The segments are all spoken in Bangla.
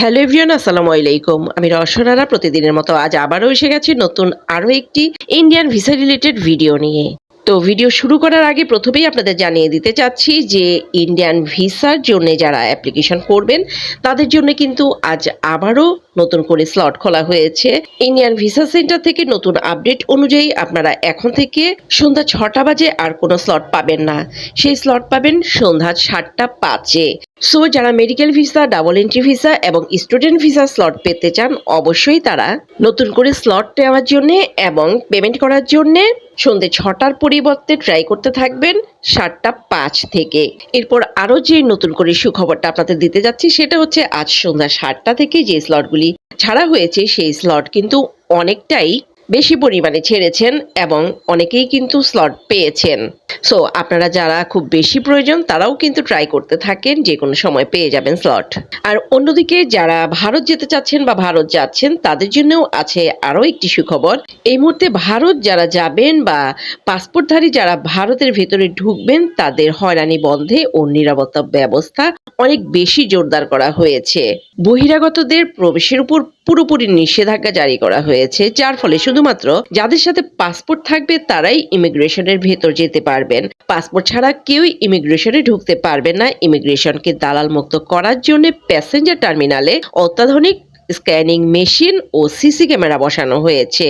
হ্যালো এভরিওয়ান আসসালামু আলাইকুম। আমি রসনারা প্রতিদিনের মতো আজ আবারও এসে গেছি নতুন আরও একটি ইন্ডিয়ান ভিসা রিলেটেড ভিডিও নিয়ে। তো ভিডিও শুরু করার আগে প্রথমেই আপনাদের জানিয়ে দিতে চাচ্ছি যে ইন্ডিয়ান ভিসার জন্য যারা অ্যাপ্লিকেশন করবেন, তাদের জন্য কিন্তু আজ আবারও নতুন করে স্লট খোলা হয়েছে। ইন্ডিয়ান ভিসা সেন্টার থেকে নতুন আপডেট অনুযায়ী আপনারা এখন থেকে সন্ধ্যা ছটা বাজে আর কোনো স্লট পাবেন না। সেই স্লট পাবেন সন্ধ্যা সাতটা পাঁচে। সো যারা medical visa double entry visa এবং স্টুডেন্ট ভিসা স্লট পেতে চান, অবশ্যই তারা নতুন করে স্লট নেওয়ার জন্য এবং পেমেন্ট করার জন্য সন্ধে ছটার পরিবর্তে ট্রাই করতে থাকবেন সাতটা পাঁচ থেকে। এরপর আরও যে নতুন করে সুখবরটা আপনাদের দিতে যাচ্ছি, সেটা হচ্ছে আজ সন্ধ্যা সাতটা থেকে যে স্লটগুলি ছাড়া হয়েছে, সেই স্লট কিন্তু অনেকটাই বেশি পরিমাণে ছেড়েছেন এবং অনেকেই কিন্তু স্লট পেয়েছেন। সো আপনারা যারা খুব বেশি প্রয়োজন, তারাও কিন্তু ট্রাই করতে থাকেন যে কোনো সময় পেয়ে যাবেন স্লট আর অন্যদিকে যারা ভারত যেতে চাচ্ছেন বা ভারত যাচ্ছেন, তাদের জন্যও আছে আরও একটি সুখবর। এই মুহূর্তে ভারত যারা যাবেন বা পাসপোর্টধারী যারা ভারতের ভেতরে ঢুকবেন, তাদের হয়রানি বন্ধে ও নিরাপত্তা ব্যবস্থা অনেক বেশি জোরদার করা হয়েছে। বহিরাগতদের প্রবেশের উপর পুরোপুরি নিষেধাজ্ঞা জারি করা হয়েছে, যার ফলে শুধুমাত্র যাদের সাথে পাসপোর্ট থাকবে, তারাই ইমিগ্রেশনের ভেতর যেতে পারবেন। পাসপোর্ট ছাড়া কেউই ইমিগ্রেশনে ঢুকতে পারবে না। ইমিগ্রেশনকে দালাল মুক্ত করার জন্য প্যাসেঞ্জার টার্মিনালে অত্যাধুনিক স্ক্যানিং মেশিন ও সিসি ক্যামেরা বসানো হয়েছে।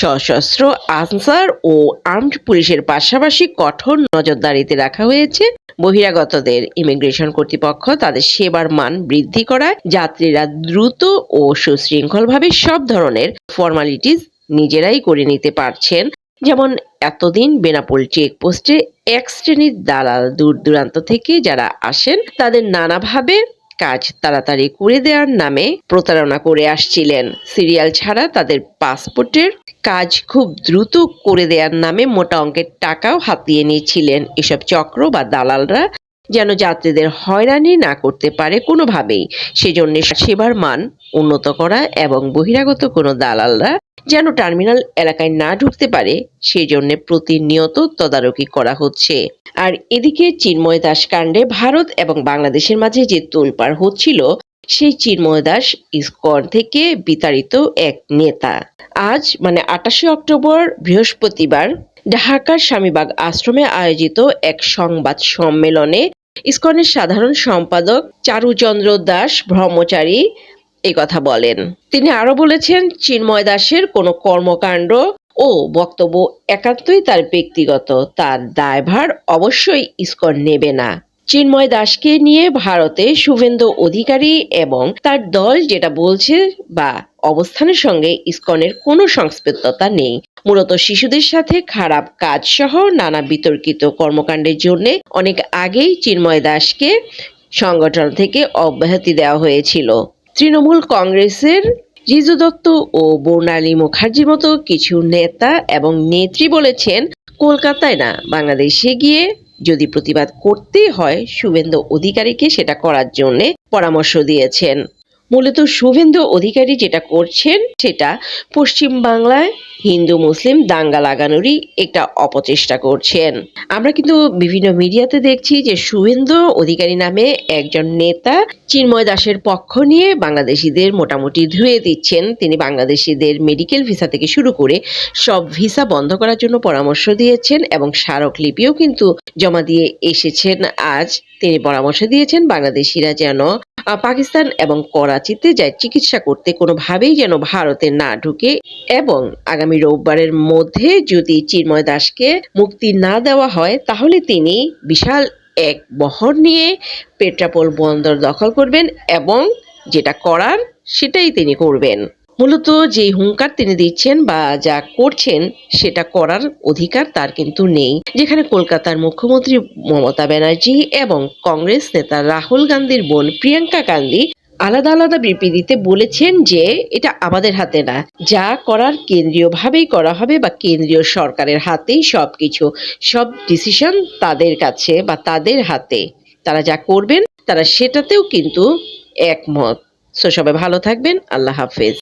সশস্ত্র আনসার ও আর্মড পুলিশের পাশাপাশি কঠোর নজরদারিতে রাখা হয়েছে। বহিরাগতদের ইমিগ্রেশন কর্তৃপক্ষ তাদের সেবার মান বৃদ্ধি করায় যাত্রীরা দ্রুত ও সুশৃঙ্খলভাবে সব ধরনের ফর্মালিটিস নিজেরাই করে নিতে পারছেন। যেমন এতদিন বেনাপোল চেকপোস্টে এক শ্রেণির দালাল দূর দূরান্ত থেকে যারা আসেন, তাদের নানাভাবে কাজ তাড়াতাড়ি করে দেওয়ার নামে প্রতারণা করে আসছিলেন। সিরিয়াল ছাড়া তাদের পাসপোর্টের কাজ খুব দ্রুত করে দেওয়ার নামে মোটা অঙ্কের টাকাও হাতিয়ে নিয়েছিলেন। এসব চক্র বা দালালরা যেন যাত্রীদের হয়রানি না করতে পারে কোনোভাবেই। সেজন্য সেবার মান উন্নত করা এবং বহিরাগত কোনো দালালরা যেন টার্মিনাল এলাকায় না ঢুকতে পারে, সেজন্য প্রতিনিয়ত তদারকি করা হচ্ছে। আর এদিকে চিন্ময় দাস কাণ্ডে ভারত এবং বাংলাদেশের মাঝে যে তোলপাড় হচ্ছিল, সেই চিন্ময় দাস ইসকন থেকে বিতাড়িত এক নেতা। আজ মানে আটাশে অক্টোবর বৃহস্পতিবার, ঢাকার স্বামীবাগ আশ্রমে আয়োজিত এক সংবাদ সম্মেলনে ইসকনের সাধারণ সম্পাদক চারুচন্দ্র দাস ব্রহ্মচারী এই কথা বলেন। তিনি আরও বলেছেন, চিন্ময় দাসের কোনো কর্মকাণ্ড ও বক্তব্য একান্তই তার ব্যক্তিগত। তার দায়ভার অবশ্যই ইসকন নেবে না। চিন্ময় দাসকে নিয়ে ভারতে শুভেন্দু অধিকারী এবং তার দল যেটা বলছে বা অবস্থানের সঙ্গে ইসকনের কোনো সংস্পৃততা নেই। মূলত শিশুদের সাথে খারাপ কাজ সহ নানা বিতর্কিত কর্মকাণ্ডের জন্য অনেক আগেই চিন্ময় দাসকে সংগঠন থেকে অব্যাহতি দেওয়া হয়েছিল। তৃণমূল কংগ্রেসের রিজু দত্ত ও বর্ণালী মুখার্জির মতো কিছু নেতা এবং নেত্রী বলেছেন, কলকাতায় না, বাংলাদেশে গিয়ে যদি প্রতিবাদ করতেই হয় শুভেন্দু অধিকারীকে সেটা করার জন্যে পরামর্শ দিয়েছেন। মূলত শুভেন্দু অধিকারী যেটা করছেন সেটা পশ্চিম বাংলায় হিন্দু, মুসলিম, দাঙ্গা লাগানোরই একটা অপচেষ্টা করছেন। আমরা কিন্তু বিভিন্ন মিডিয়াতে দেখছি যে শুভেন্দু অধিকারী নামে একজন নেতা চিন্ময় দাসের পক্ষ নিয়ে বাংলাদেশিদের মোটামুটি ধুয়ে দিচ্ছেন। তিনি বাংলাদেশিদের মেডিকেল ভিসা থেকে শুরু করে সব ভিসা বন্ধ করার জন্য পরামর্শ দিয়েছেন এবং স্মারকলিপিও কিন্তু জমা দিয়ে এসেছেন। আজ তিনি পরামর্শ দিয়েছেন বাংলাদেশিরা যেন পাকিস্তান এবং করাচিতে যায় চিকিৎসা করতে কোনোভাবেই যেন ভারতে না ঢুকে এবং আগামী রোববারের মধ্যে যদি চিন্ময় দাসকে মুক্তি না দেওয়া হয়, তাহলে তিনি বিশাল এক বহর নিয়ে পেট্রাপোল বন্দর দখল করবেন এবং যেটা করার সেটাই তিনি করবেন। মূলত যে হুঙ্কার তিনি দিচ্ছেন বা যা করছেন, সেটা করার অধিকার তার কিন্তু নেই। যেখানে কলকাতার মুখ্যমন্ত্রী মমতা ব্যানার্জি এবং কংগ্রেস নেতা রাহুল গান্ধীর বোন প্রিয়াঙ্কা গান্ধী আলাদা আলাদা বিবৃতিতে বলেছেন যে এটা আমাদের হাতে না। যা করার কেন্দ্রীয়ভাবেই করা হবে বা কেন্দ্রীয় সরকারের হাতেই সবকিছু। সব ডিসিশন তাদের কাছে বা তাদের হাতে। তারা যা করবেন, তারা সেটাতেও কিন্তু একমত। সো সবাই ভালো থাকবেন, আল্লাহ হাফেজ।